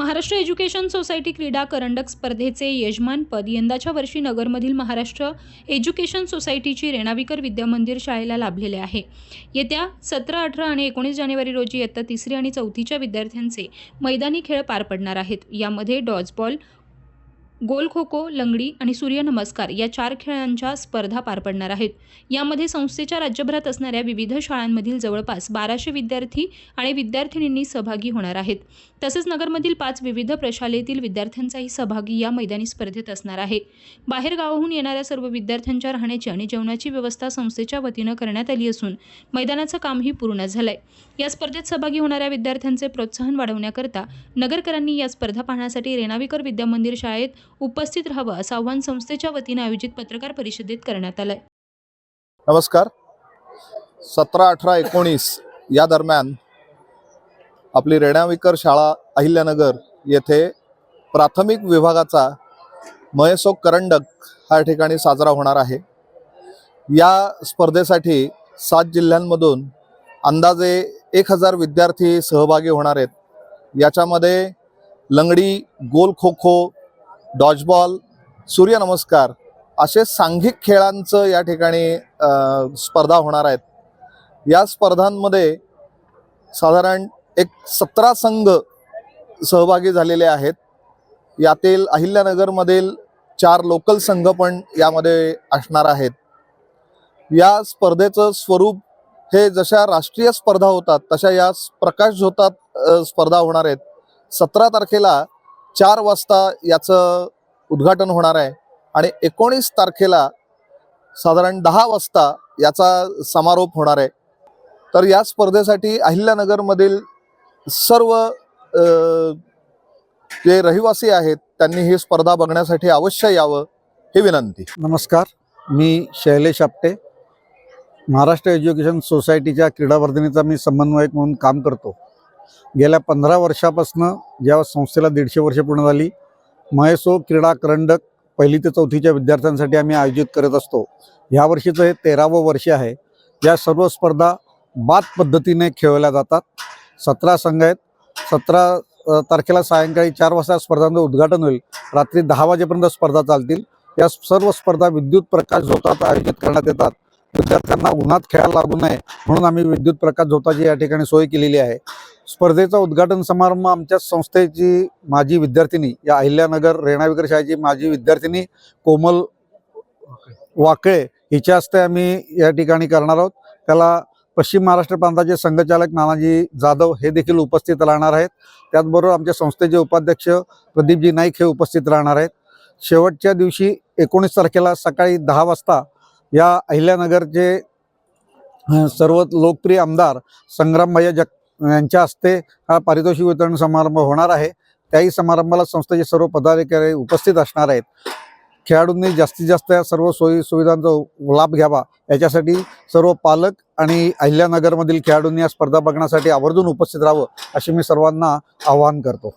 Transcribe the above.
Maharashtra education society क्रीडा करंडक स्पर्धेचे यजमानपद यंदाच्या वर्षी नगरमधील महाराष्ट्र एज्युकेशन सोसायटीची रेणाविकर विद्यामंदिर शाळेला लाभलेले आहे. येत्या सतरा अठरा आणि एकोणीस जानेवारी रोजी इयत्ता तिसरी आणि चौथीच्या विद्यार्थ्यांचे मैदानी खेळ पार पडणार आहेत. यामध्ये डॉजबॉल गोल खो खो लंगडी आणि सूर्यनमस्कार या चार खेळांच्या स्पर्धा पार पडणार आहेत. यामध्ये संस्थेच्या राज्यभरात असणाऱ्या विविध शाळांमधील जवळपास बाराशे विद्यार्थी आणि विद्यार्थिनींनी सहभागी होणार आहेत. तसेच नगरमधील पाच विविध प्रशालेतील विद्यार्थ्यांचाही सहभागी या मैदानी स्पर्धेत असणार आहे. बाहेर गावाहून येणाऱ्या सर्व विद्यार्थ्यांच्या राहण्याची आणि जेवणाची व्यवस्था संस्थेच्या वतीनं करण्यात आली असून मैदानाचं कामही पूर्ण झालंय. या स्पर्धेत सहभागी होणाऱ्या विद्यार्थ्यांचे प्रोत्साहन वाढवण्याकरता नगरकरांनी या स्पर्धा पाहण्यासाठी रेणावीकर विद्यामंदिर शाळेत उपस्थित राहावं असं आव्हान संस्थेच्या वतीनं आयोजित पत्रकार परिषदेत करण्यात आलंय. नमस्कार. सतरा अठरा एकोणीस या दरम्यान आपली रेणाविकर शाळा अहिल्यानगर येथे प्राथमिक विभागाचा महेशोक करंडक हा ठिकाणी साजरा होणार आहे. या स्पर्धेसाठी सात जिल्ह्यांमधून अंदाजे एक हजार विद्यार्थी सहभागी होणार आहेत. याच्यामध्ये लंगडी गोल खो खो डॉजबॉल सूर्यनमस्कार असे सांघिक खेळांचं या ठिकाणी स्पर्धा होणार आहेत. या स्पर्धांमध्ये साधारण एक सतरा संघ सहभागी झालेले आहेत. यातील अहिल्यानगरमधील चार लोकल संघ पण यामध्ये असणार आहेत. या स्पर्धेचं स्वरूप हे जशा राष्ट्रीय स्पर्धा होतात तशा या प्रकाश झोतात स्पर्धा होणार आहेत. सतरा तारखेला चार वाजता याचं उद्घाटन होणार आहे. आणि एकोणीस तारखेला साधारण दहा वाजता याचा समारोप होणार आहे. तर या स्पर्धेसाठी अहिल्यानगरमधील सर्व जे रहिवासी आहेत त्यांनी ही स्पर्धा बघण्यासाठी अवश्य यावं ही विनंती. नमस्कार मी शैलेश आपटे. महाराष्ट्र एज्युकेशन सोसायटीच्या क्रीडावर्धिनीचा मी समन्वयक म्हणून काम करतो. गेल्या पंधरा वर्षापासनं ज्या संस्थेला दीडशे वर्ष पूर्ण झाली महेसो क्रीडा करंडक पहिली ते चौथीच्या विद्यार्थ्यांसाठी आम्ही आयोजित करत असतो. ह्या वर्षीचं हे तेरावं वर्ष आहे. या सर्व स्पर्धा बाद पद्धतीने खेळवल्या जातात. सतरा संघ आहेत. सतरा तारखेला सायंकाळी चार वाजता स्पर्धांचं उद्घाटन होईल. रात्री दहा वाजेपर्यंत स्पर्धा चालतील. या सर्व स्पर्धा विद्युत प्रकाश झोतात आयोजित करण्यात येतात. विद्यार्थ्यांना उन्हात खेळायला लागू नये म्हणून आम्ही विद्युत प्रकाश झोताची या ठिकाणी सोय केलेली आहे. स्पर्धेचा उद्घाटन समारंभ आमच्या संस्थेची माजी विद्यार्थिनी या अहिल्यानगर रेणाविकर शाळेची माजी विद्यार्थिनी कोमल वाकळे हिच्या हस्ते आम्ही या ठिकाणी करणार आहोत. त्याला पश्चिम महाराष्ट्र प्रांताचे संघचालक नानाजी जाधव हे देखील उपस्थित राहणार आहेत. त्याचबरोबर आमच्या संस्थेचे उपाध्यक्ष प्रदीपजी नाईक हे उपस्थित राहणार आहेत. शेवटच्या दिवशी एकोणीस तारखेला सकाळी दहा वाजता या अहिल्यानगरचे सर्व लोकप्रिय आमदार संग्रामभैया जग यांच्या हस्ते हा पारितोषिक वितरण समारंभ होणार आहे. त्याही समारंभाला संस्थेचे सर्व पदाधिकारी उपस्थित असणार आहेत. खेळाडूंनी जास्तीत जास्त या सर्व सोयी सुविधांचा लाभ घ्यावा याच्यासाठी सर्व पालक आणि अहिल्यानगरमधील खेळाडूंनी या स्पर्धा बघण्यासाठी आवर्जून उपस्थित राहावं अशी मी सर्वांना आवाहन करतो.